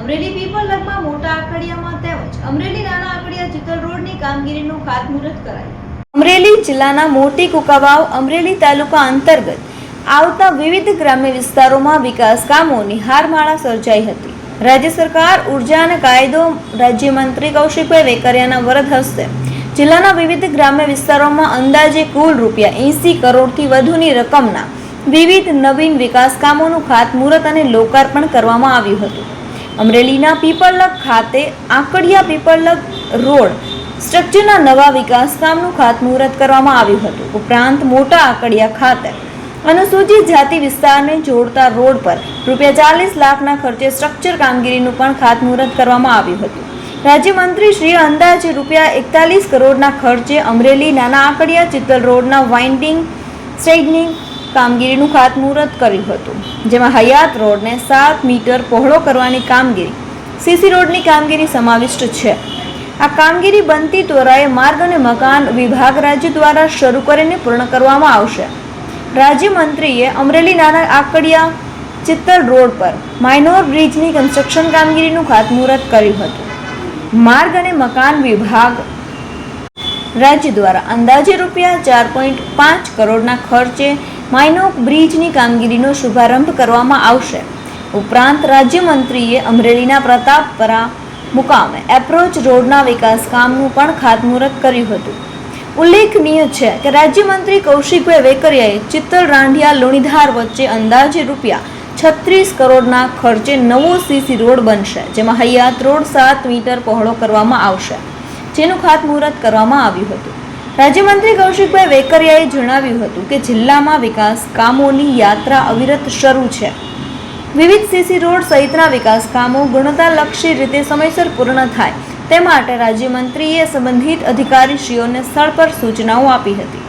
અમરેલી પીપલગમાં મોટા આકડિયામાં તેમજ અમરેલી નાના આકડિયા ચિતલ રોડની કામગીરીનું ખાતમુહૂર્ત કરાયું. અમરેલી જિલ્લાના મોટી કુકાવાવ અમરેલી તાલુકા અંતર્ગત આવતા વિવિધ ગ્રામ્ય વિસ્તારોમાં વિકાસ કામોની હારમાળા સર્જાઈ હતી. રાજ્ય સરકાર, ઊર્જા અને કાયદો રાજ્યમંત્રી કૌશિકભાઈ વેકરિયાના વરદ હસ્તે જિલ્લાના વિવિધ ગ્રામ્ય વિસ્તારોમાં અંદાજે કુલ રૂપિયા એંસી કરોડથી વધુની રકમના વિવિધ નવીન વિકાસ કામોનું ખાતમુહૂર્ત અને લોકાર્પણ કરવામાં આવ્યું હતું. અમરેલીના પીપળલગ ખાતે આંકડિયા પીપળલગ રોડ સ્ટ્રક્ચરના નવા વિકાસ કામનું ખાતમુહૂર્ત કરવામાં આવ્યું હતું. ઉપરાંત મોટા આંકડિયા ખાતે અનુસૂચિત જાતિ વિસ્તારને જોડતા રોડ પર રૂપિયા ચાલીસ લાખના ખર્ચે સ્ટ્રક્ચર કામગીરીનું પણ ખાતમુહૂર્ત કરવામાં આવ્યું હતું. રાજ્યમંત્રી શ્રી અંદાજે રૂપિયા એકતાલીસ કરોડના ખર્ચે અમરેલી નાના આંકડિયા ચિત્તલ રોડના વાઇન્ડિંગ સ્ટ્રેઇટનિંગ કામગીરીનું ખાતમુહૂર્ત કર્યું હતું, જેમાં હયાત રોડને સાત મીટર પહોળો કરવાની કામગીરી, સીસી રોડની કામગીરી સમાવિષ્ટ છે. આ કામગીરી બનતી ત્વરાએ માર્ગ અને મકાન વિભાગ રાજ્ય દ્વારા શરૂ કરીને પૂર્ણ કરવામાં આવશે. રાજ્યમંત્રીએ અમરેલી નાના આકડિયા ચિત્તલ રોડ પર માઇનોર બ્રિજની કન્સ્ટ્રક્શન કામગીરીનું ખાતમુહૂર્ત કર્યું હતું. માર્ગ અને મકાન વિભાગ રાજ્ય દ્વારા અંદાજે રૂપિયા ચાર પોઈન્ટ પાંચ કરોડના ખર્ચે માઇનોક બ્રિજની કામગીરીનો શુભારંભ કરવામાં આવશે. ઉપરાંત રાજ્યમંત્રીએ અમરેલીના પ્રતાપપરા મુકામે એપ્રોચ રોડના વિકાસ કામનું પણ ખાતમુહૂર્ત કર્યું હતું. ઉલ્લેખનીય છે કે રાજ્યમંત્રી કૌશિકભાઈ વેકરિયાએ ચિત્તલ રાંઢિયા લુણીધાર વચ્ચે અંદાજે રૂપિયા છત્રીસ કરોડના ખર્ચે નવો સીસી રોડ બનશે, જેમાં હયાત રોડ સાત મીટર પહોળો કરવામાં આવશે. જેનું ખાતમુહૂર્ત કરવામાં આવ્યું હતું. રાજ્યમંત્રી કૌશિકભાઈ વેકરિયાએ જણાવ્યું હતું કે જિલ્લામાં વિકાસ કામોની યાત્રા અવિરત શરૂ છે. વિવિધ સીસી રોડ સહિતના વિકાસ કામો ગુણવત્તાલક્ષી રીતે સમયસર પૂર્ણ થાય, તે માટે રાજ્યમંત્રીએ સંબંધિત અધિકારીશ્રીઓને સ્થળ પર સૂચનાઓ આપી હતી.